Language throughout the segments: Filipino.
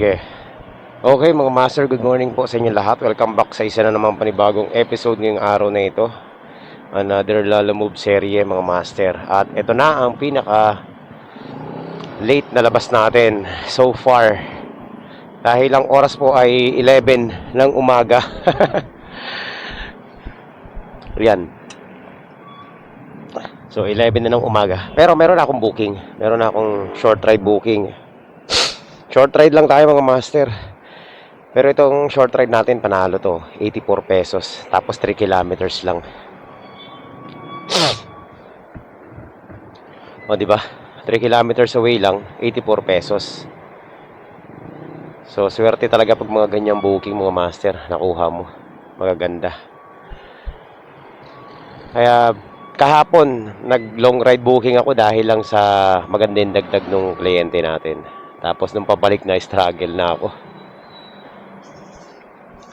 Sige. Okay mga master, good morning po sa inyo lahat. Welcome back sa isa na namang panibagong episode ngayong araw na ito. Another Lala Move serye mga master. At ito na ang pinaka late na labas natin so far. Dahil ang oras po ay 11 ng umaga. Yan. So 11 na ng umaga. Pero meron akong booking. Meron akong short ride booking. Short ride lang tayo mga master. Pero itong short ride natin panalo to, 84 pesos. Tapos 3 kilometers lang. O di ba? 3 kilometers away lang, 84 pesos. So swerte talaga pag mga ganyang booking mga master nakuha mo. Magaganda. Kaya kahapon nag long ride booking ako dahil lang sa magandang dagdag ng kliyente natin. Tapos nung pabalik na struggle na ako.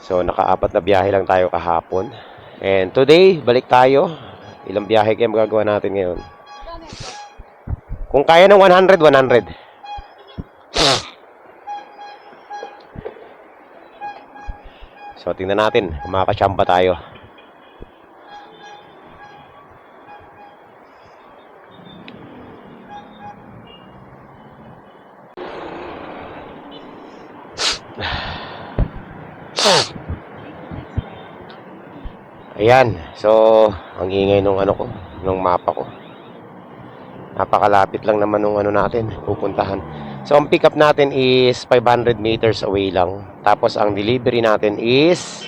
So nakaapat na biyahe lang tayo kahapon. And today, balik tayo. Ilang biyahe kaya magagawa natin ngayon? Kung kaya ng 100, 100. So tingnan natin kung makakachamba tayo. Ayan. So, ang ingay nung ano ko, nung mapa ko. Napakalapit lang naman nung ano natin, pupuntahan. So, ang pick up natin is 500 meters away lang. Tapos, ang delivery natin is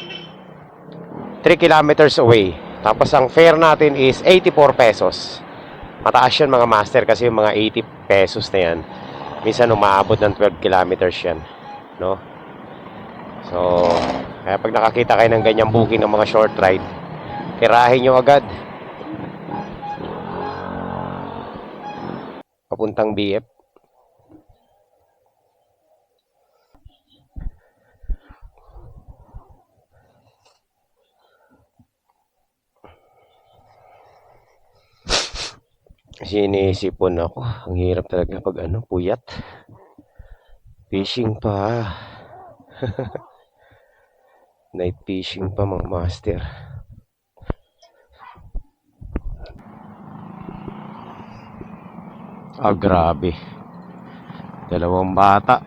3 kilometers away. Tapos, ang fare natin is 84 pesos. Mataas yun mga master kasi yung mga 80 pesos na yan. Minsan umaabot ng 12 kilometers yan. No? So, kaya pag nakakita kayo ng ganyang booking ng mga short ride, tirahin nyo agad. Papuntang BF. Sinisipon ako. Ang hirap talaga pag ano, puyat. Fishing pa. Night fishing pa mga master. Ah, grabe. Dalawang bata.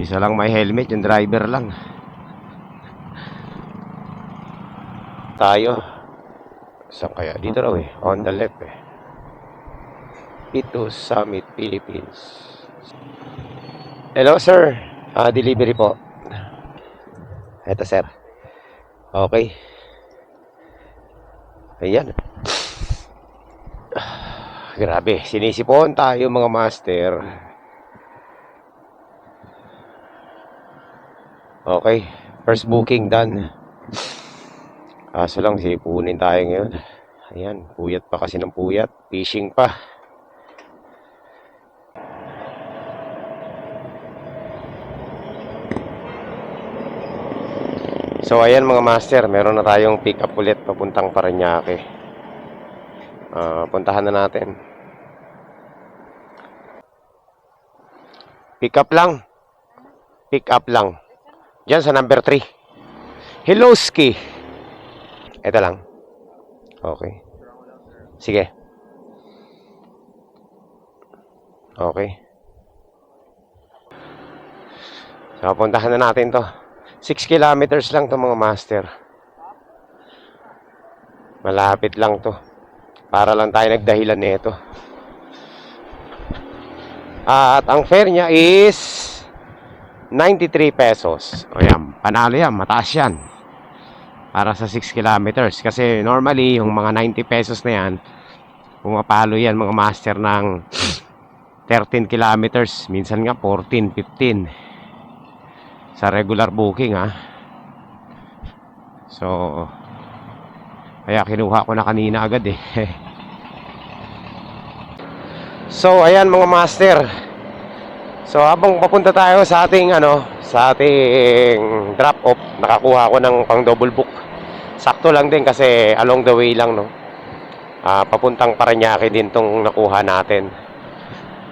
Isa lang may helmet, yung driver lang. Tayo. Saan kaya? Dito raw eh. On the left eh. Ito Summit, Philippines. Hello, sir. Ah, delivery po. Ito, sir. Okay. Ayan. Grabe. Sinisipon tayo mga master. Okay. First booking done. Kaso lang, sipunin tayo ngayon. Ayan. Puyat pa kasi ng puyat. Fishing pa. So ayan mga master, meron na tayong pick up ulit papuntang Paranaque. Ah, puntahan na natin. Pick up lang. Pick up lang. Diyan sa number 3. Hello Ski. Ito lang. Okay. Sige. Okay. So, puntahan na natin to. 6 kilometers lang to mga master. Malapit lang to. Para lang tayo nagdahilan nito. At ang fare niya is 93 pesos. O yan, panalo yan, mataas yan. Para sa 6 kilometers. Kasi normally, yung mga 90 pesos na yan, pumapalo yan mga master ng 13 kilometers. Minsan nga 14, 15 sa regular booking ha. So kaya kinuha ko na kanina agad eh. so ayan mga master. So habang papunta tayo sa ating ano, sa ating drop off, nakakuha ko ng pang double book. Sakto lang din kasi along the way lang no. Ah, papuntang Paranaque din tong nakuha natin.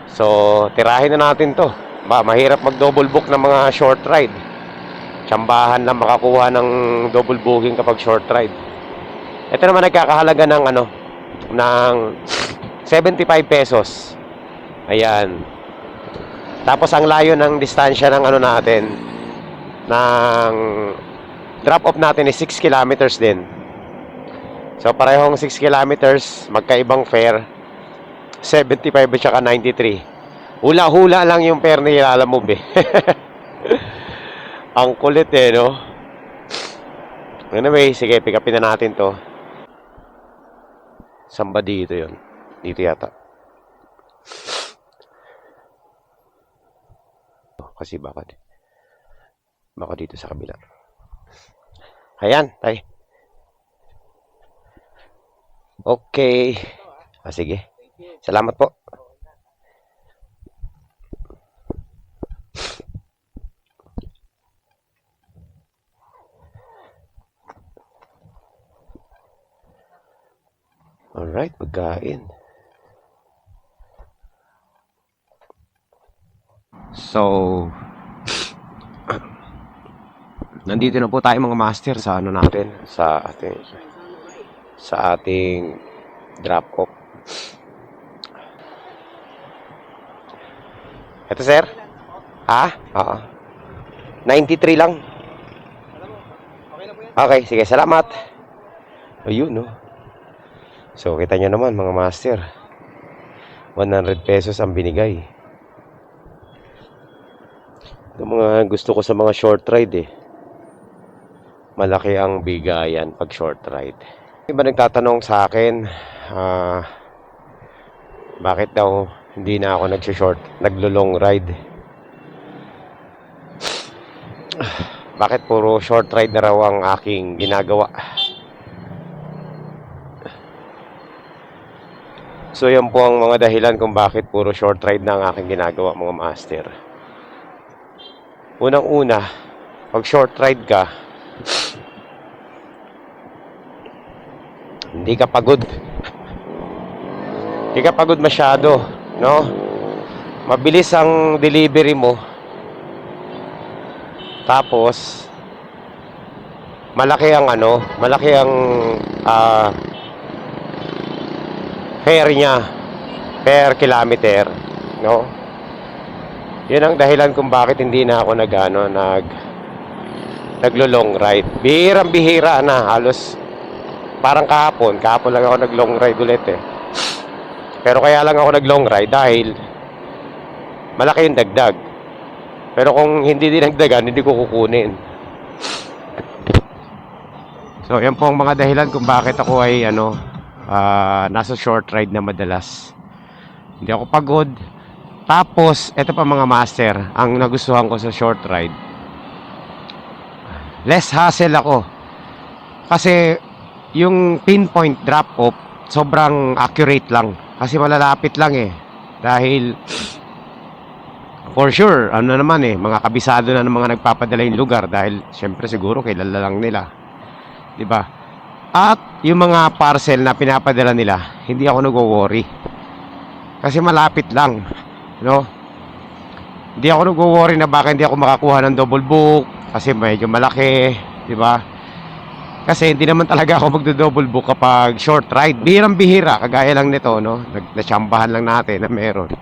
So, tirahin na natin to. Ba, mahirap mag-double book ng mga short ride. Tsambahan lang makakuha ng double booking kapag short ride. Ito naman nagkakahalaga ng ano, ng 75 pesos. Ayan. Tapos ang layo ng distansya ng ano natin, ng drop off natin is 6 kilometers din. So parehong 6 kilometers, magkaibang fare. 75 at saka 93. Hula-hula lang yung fare na ilalamove eh. Ang kulit eh, no? Anyway, sige, pick upin na natin to. Saan ba dito yun? Dito yata. Kasi baka, baka dito sa kabila. Ayan, tay. Okay. Ah, sige. Salamat po. Alright, pagkain. So, nandito na po tayo mga master sa ano natin, sa ating sa ating drop off. Ito sir? Ha? Oo. 93 lang. Okay, sige, salamat. Ayun, no. So, kita nyo naman mga master. 100 pesos ang binigay. Ito mga gusto ko sa mga short ride eh. Malaki ang bigayan pag short ride. Iba nagtatanong sa akin, ah, bakit daw hindi na ako nag-short, naglo-long ride? Bakit puro short ride na raw ang aking ginagawa? So yan po ang mga dahilan kung bakit puro short ride na ang aking ginagawa mga master. Unang-una, pag short ride ka, hindi ka pagod. Hindi ka pagod masyado, no? Mabilis ang delivery mo. Tapos, malaki ang ano, malaki ang ah, fare niya per kilometer, no? Yun ang dahilan kung bakit hindi na ako nagano nag naglo-long ride. Bihirang bihira na halos parang kahapon, kahapon lang ako nag-long ride ulit eh. Pero kaya lang ako nag-long ride dahil malaki yung dagdag. Pero kung hindi dinagdagan, hindi ko kukunin. So, yan po ang mga dahilan kung bakit ako ay ano, ah, nasa short ride na madalas. Hindi ako pagod. Tapos, ito pa mga master, ang nagustuhan ko sa short ride. Less hassle ako. Kasi, yung pinpoint drop off, sobrang accurate lang. Kasi malalapit lang eh. Dahil, for sure, ano naman eh, mga kabisado na ng mga nagpapadala yung lugar. Dahil, syempre siguro, kilala lang nila. 'Di ba? At yung mga parcel na pinapadala nila, hindi ako nagwo-worry. Kasi malapit lang, no? Hindi ako nagwo-worry na baka hindi ako makakuha ng double book kasi medyo malaki, 'di ba? Kasi hindi naman talaga ako magdo-double book kapag short ride. Bihirang bihira, kagaya lang nito, no? Nag natsambahan lang natin na meron.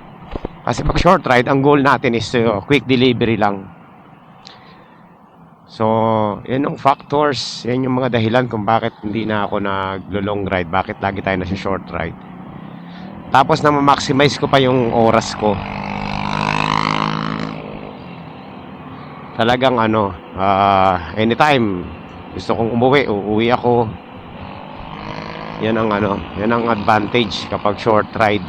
Kasi pag short ride, ang goal natin is uh, quick delivery lang. So, yan yung factors, yan yung mga dahilan kung bakit hindi na ako naglo-long ride, bakit lagi tayo nasa short ride. Tapos na ma-maximize ko pa yung oras ko. Talagang ano, ah, anytime gusto kong umuwi, uuwi ako. Yan ang ano, yan ang advantage kapag short ride.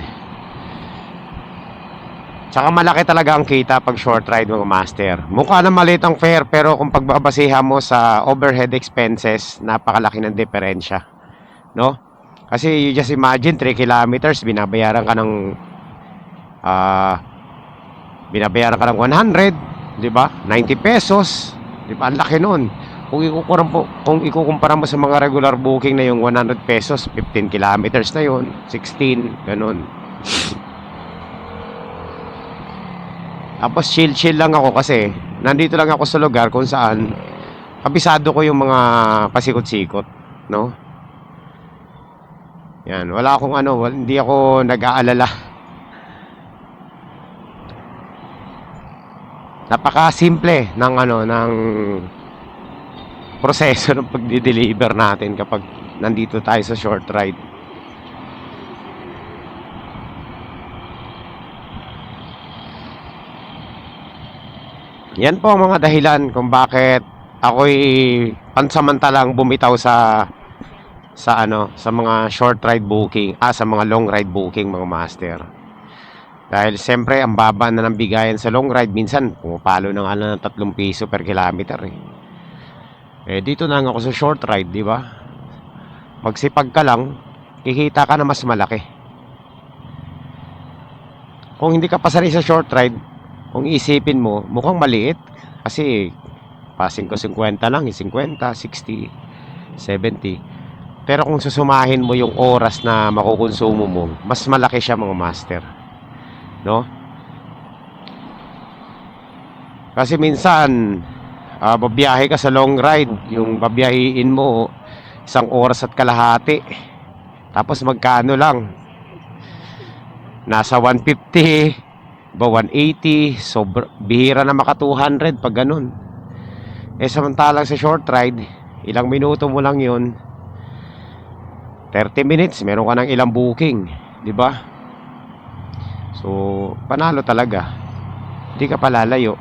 Tsaka malaki talaga ang kita pag short ride mga master. Mukha na maliit ang fare pero kung pagbabasihan mo sa overhead expenses, napakalaki ng diferensya. No? Kasi you just imagine 3 kilometers, binabayaran ka ng ah binabayaran ka ng 100, 'di ba? 90 pesos. 'Di ba? Ang laki noon. Kung ikukumpara mo, kung ikukumpara mo sa mga regular booking na yung 100 pesos, 15 kilometers na yun, 16, ganun. Tapos chill-chill lang ako kasi nandito lang ako sa lugar kung saan kabisado ko yung mga pasikot-sikot, no? Yan, wala akong ano, hindi ako nag-aalala. Napaka-simple ng ano, ng proseso ng pagdi-deliver natin kapag nandito tayo sa short ride. Yan po ang mga dahilan kung bakit ako'y pansamantalang bumitaw sa sa ano, sa mga short ride booking, ah sa mga long ride booking mga master. Dahil siyempre ang baba na ng bigayan sa long ride minsan pumapalo na nga lang ng 3 piso per kilometer eh. Eh dito na ako sa short ride, di ba? Pagsipag ka lang, kikita ka na mas malaki. Kung hindi ka pasari sa short ride, kung isipin mo, mukhang maliit. Kasi, passing ko 50 lang, eh, 50, 60, 70. Pero kung susumahin mo yung oras na makukonsumo mo, mas malaki siya mga master. No? Kasi minsan, ah babiyahe ka sa long ride, yung babiyahiin mo, isang oras at kalahati. Tapos magkano lang? Nasa 150, ba 180, sobr bihira na maka 200 pag ganun. Eh samantalang sa short ride, ilang minuto mo lang yun, 30 minutes, meron ka ng ilang booking, di ba? So, panalo talaga. Hindi ka palalayo.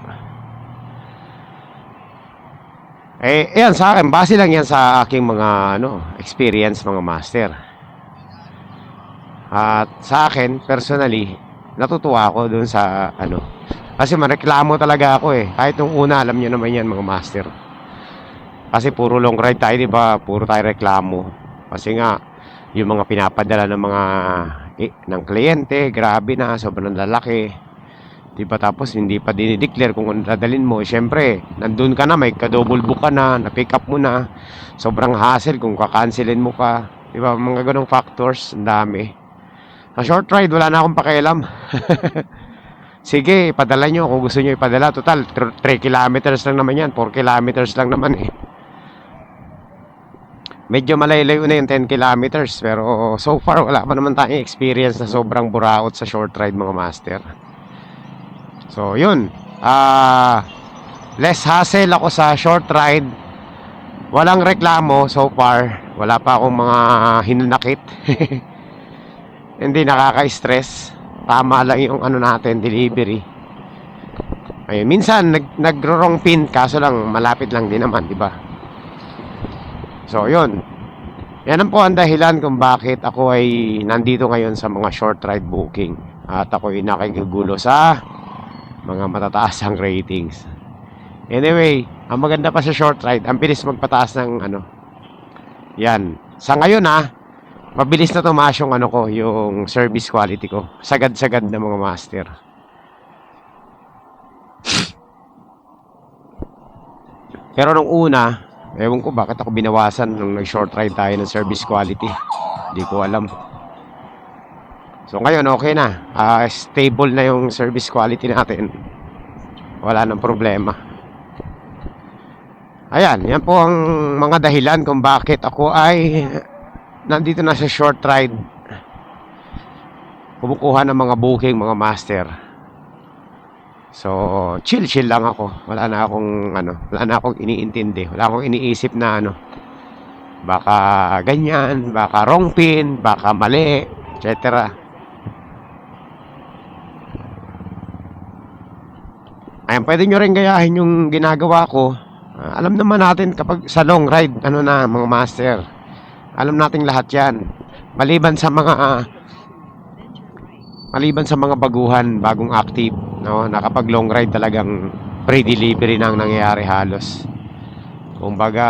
Eh, yan sa akin, base lang yan sa aking mga ano, experience mga master. At sa akin, personally, natutuwa ako dun sa ano. Kasi mareklamo talaga ako eh. Kahit nung una, alam nyo naman yan mga master. Kasi puro long ride tayo, di ba? Puro tayo reklamo. Kasi nga, yung mga pinapadala ng mga eh, ng kliyente, grabe na, sobrang lalaki. Di ba tapos hindi pa dinideclare kung ano dadalhin mo. Siyempre, nandun ka na, may ka-double book ka na, na-pick up mo na. Sobrang hassle kung kakancelin mo ka. Di ba, mga ganong factors, ang dami. Sa short ride, wala na akong pakialam. Sige, ipadala nyo kung gusto nyo ipadala. Total, 3 kilometers lang naman yan. 4 kilometers lang naman eh. Medyo malayo na yung 10 kilometers. Pero so far, wala pa naman tayong experience na sobrang buraot sa short ride mga master. So, yun. Ah, less hassle ako sa short ride. Walang reklamo so far. Wala pa akong mga hinanakit. Hindi nakaka-stress. Tama lang yung ano natin, delivery. Ayun, minsan nag nagro-wrong pin kaso lang malapit lang din naman, di ba? So, yun. Yan ang po ang dahilan kung bakit ako ay nandito ngayon sa mga short ride booking. At ako ay nakikigulo sa mga matataas ang ratings. Anyway, ang maganda pa sa short ride, ang bilis magpataas ng ano. Yan. Sa ngayon ha, mabilis na tumaas yung ano ko, yung service quality ko. Sagad-sagad na mga master. Pero nung una, ewan ko bakit ako binawasan nung nag-short ride tayo ng service quality. Hindi ko alam. So ngayon okay na. Ah, stable na yung service quality natin. Wala nang problema. Ayan, yan po ang mga dahilan kung bakit ako ay nandito na sa short ride. Kumukuha ng mga booking, mga master. So, chill-chill lang ako. Wala na akong ano, wala na akong iniintindi. Wala akong iniisip na ano. Baka ganyan, baka wrong pin, baka mali, etc. Ayan, pwede nyo rin gayahin yung ginagawa ko. Ah, alam naman natin kapag sa long ride, ano na, mga master. Alam nating lahat yan. Maliban sa mga ah, maliban sa mga baguhan, bagong active, no, na kapag long ride talagang pre-delivery na ang nangyayari halos. Kumbaga,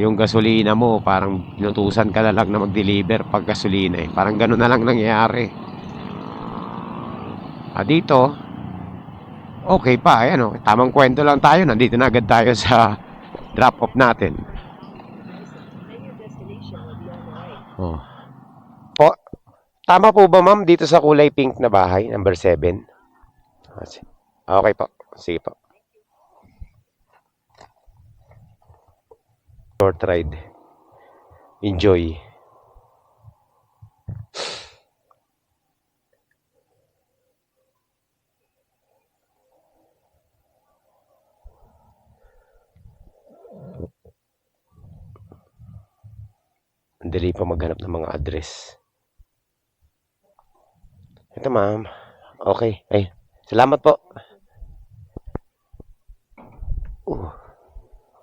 yung gasolina mo, parang pinutusan ka na lang na mag-deliver pag gasolina eh. Parang gano'n na lang nangyayari. Ah, dito, okay pa, ayan o, tamang kwento lang tayo, nandito na agad tayo sa drop off natin. Oh. Po, tama po ba ma'am dito sa kulay pink na bahay, number 7? Ah, Okay po. Sige po. Short ride. Enjoy. Ang dali pa maghanap ng mga address. Ito ma'am. Okay. Ay, salamat po. Oh.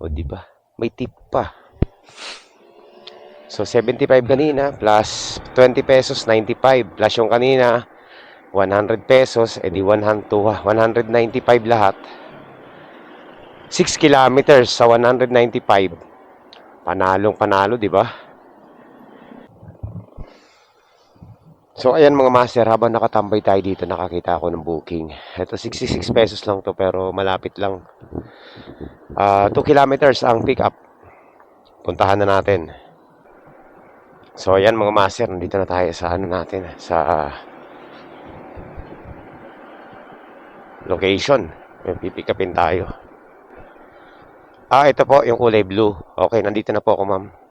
O, di ba? May tip pa. So, 75 kanina plus 20 pesos, 95. Plus yung kanina, 100 pesos, edi 100 to 195 lahat. 6 kilometers sa 195. Panalong panalo, di ba? So, ayan mga master, habang nakatambay tayo dito, nakakita ako ng booking. Ito, 66 pesos lang to, pero malapit lang. Ah, 2 kilometers ang pick up. Puntahan na natin. So, ayan mga master, nandito na tayo sa ano natin, sa ah, location. May pipick upin tayo. Ah, ito po, yung kulay blue. Okay, nandito na po ako, ma'am.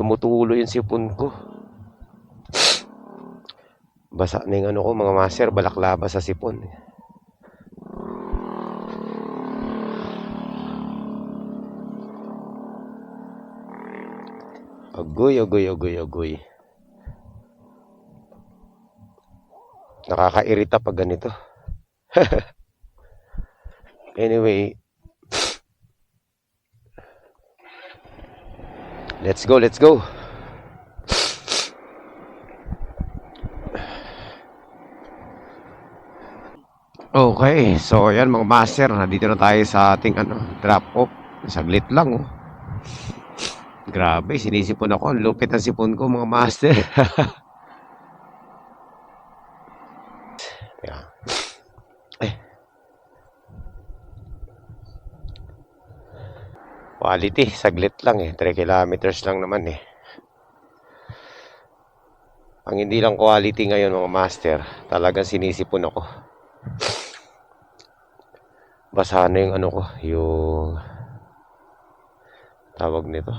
Tumutulo yung sipon ko. Basa na yung ano ko, mga master, balaklaba sa sipon. Agoy, agoy, agoy, agoy. Nakakairita pag ganito. anyway, let's go, let's go. Okay, so ayan mga master, nandito na tayo sa ating ano, drop off. Saglit lang oh. Grabe, sinisipon ako. Lupit ang sipon ko mga master. Ayan. Eh. Quality, saglit lang eh. 3 kilometers lang naman eh. Ang hindi lang quality ngayon mga master, talagang sinisipon ako. Basa na yung ano ko, yung tawag nito.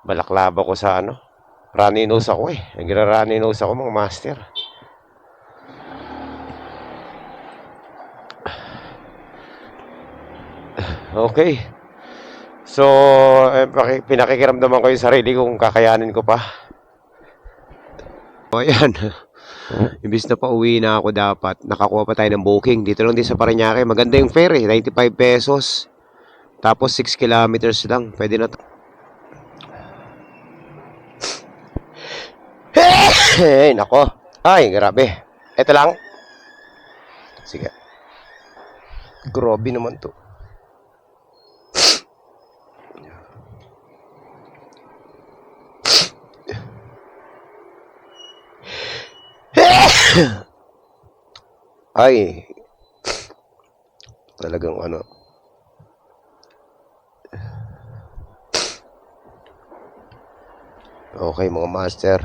Balaklava ko sa ano, runny nose ako eh. Nagra-runny nose ako mga master. Okay. So, eh, pinakikiramdaman ko yung sarili kung kakayanin ko pa. O, ayan. Imbis na pa uwi na ako dapat, nakakuha pa tayo ng booking. Dito lang din sa Parañaque. Maganda yung fare eh, 95 pesos. Tapos 6 kilometers lang. Pwede na. Hey, nako. Ay, grabe. Ito lang. Sige. Grabe naman to. Ay. Talagang ano. Okay mga master.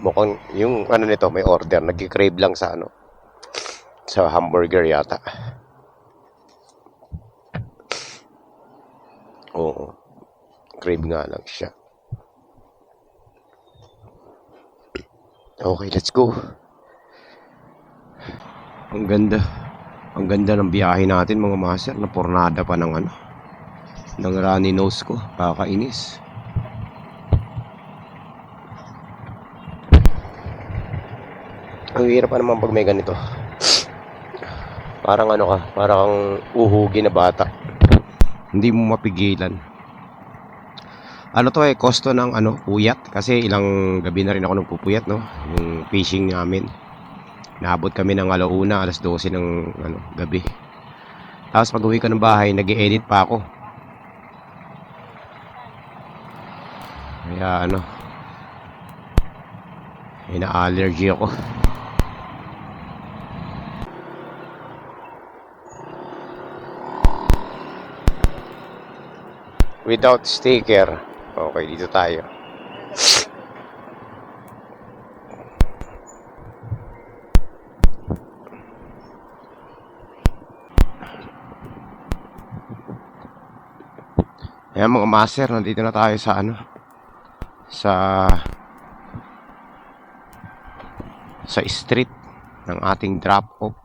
Mukhang yung ano nito may order. Nag-crave lang sa ano. Sa hamburger yata. Oo. Crave nga lang siya. Okay, let's go. Ang ganda. Ang ganda ng biyahe natin mga master. Na pornada pa ng ano. Ng runny nose ko. Kakainis. Ang hirap pa naman pag may ganito. Parang ano ka, parang uhugi na bata. Hindi mo mapigilan. Ano to eh, kosto ng ano, puyat. Kasi ilang gabi na rin ako nagpupuyat, no? Yung fishing namin. Naabot kami ng alauna, alas 12 ng ano, gabi. Tapos pag uwi ko ng bahay, nag edit pa ako. Kaya ano, May na-allergy ako. Without sticker. Okay, dito tayo. Ayan mga master, nandito na tayo sa ano sa sa street ng ating drop off.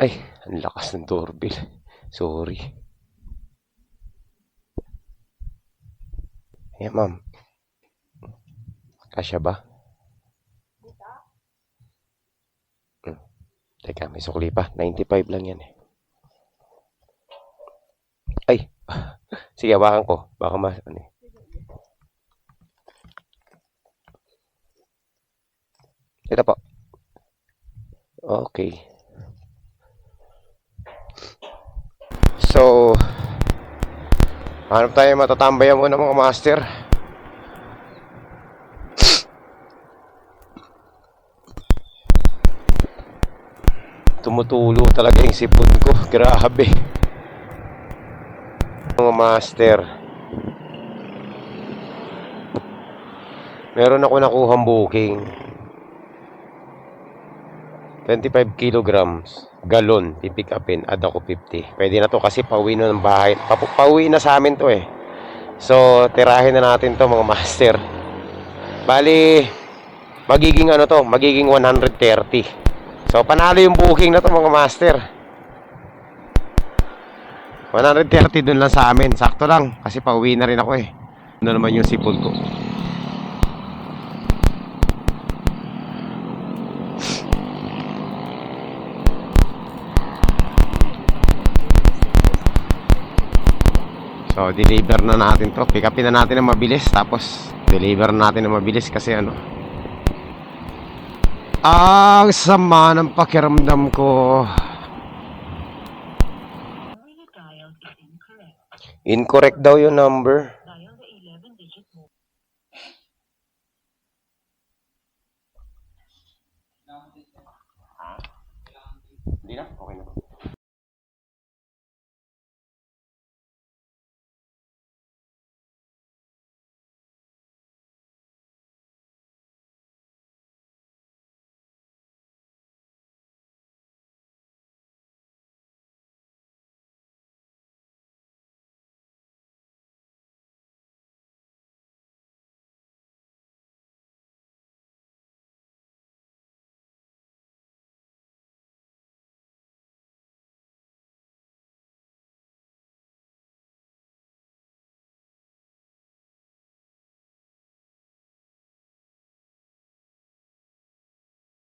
Ay, ang lakas ng doorbell. Sorry. Ayan ma'am. Kasya ba? Hmm. Teka, may sukli pa. 95 lang yan eh. Ay, sige, hawakan ko. Baka mas, ano eh. Ito po. Okay. So, hanap tayo matatambayan muna mga master. Tumutulo talaga yung sipon ko. Grabe. Mga master. Meron ako nakuhang booking. 25 kilograms. Galon. Pipick upin. Add ako 50. Pwede na to kasi pauwi na ng bahay. Papu pauwi na sa amin to eh. So, tirahin na natin to mga master. Bali, magiging ano to, magiging 130. So, panalo yung booking na to mga master. 130 dun lang sa amin. Sakto lang. Kasi pauwi na rin ako eh. Ano naman yung sipon ko. So, deliver na natin to. Pick upin na natin ng mabilis. Tapos, deliver na natin ng mabilis kasi ano. Ang sama ng pakiramdam ko. Incorrect daw yung number. Hindi na?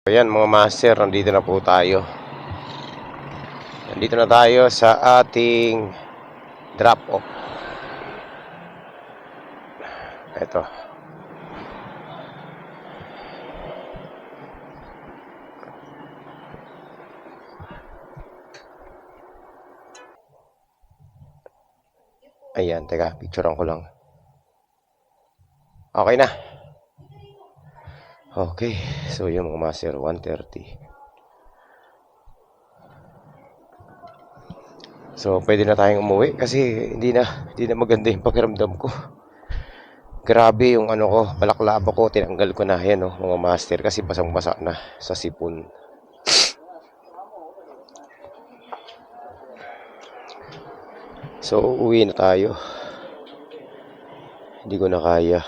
Ayan mga master, nandito na po tayo. Nandito na tayo sa ating drop off. Ito. Ayan, teka, picturean ko lang. Okay na. Okay, so yung mga master 130. So pwede na tayong umuwi kasi hindi na hindi na maganda yung pakiramdam ko. Grabe yung ano ko, balaklava ko, tinanggal ko na yan oh, mga master kasi basang-basa na sa sipon. So uwi na tayo. Hindi ko na kaya.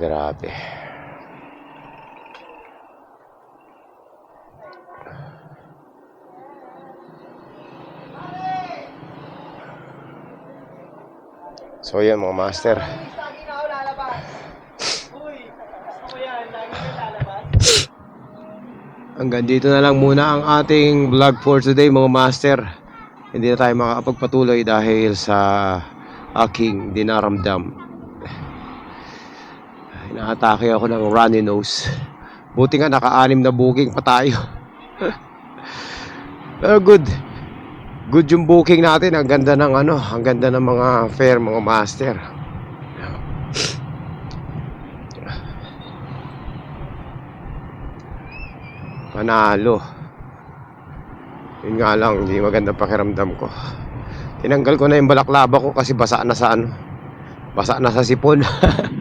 Grabe. So yun mga master. Hanggang dito na lang muna ang ating vlog for today mga master. Hindi na tayo makakapagpatuloy dahil sa aking dinaramdam. Inaatake ako ng runny nose. Buti nga naka-anim na booking pa tayo. Pero good. good yung booking natin. Ang ganda ng ano, ang ganda ng mga fair, mga master. Panalo. Yun nga lang, hindi maganda pakiramdam ko. Tinanggal ko na yung balaklava ko kasi basa na sa ano. Basa na sa sipon.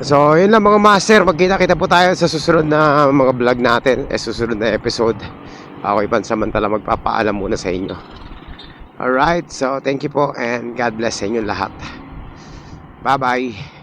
so, yun lang mga master. Magkita-kita po tayo sa susunod na mga vlog natin. Eh, susunod na episode. Ako ipansamantala magpapaalam muna sa inyo. Alright, so thank you po and God bless sa inyo lahat. Bye-bye.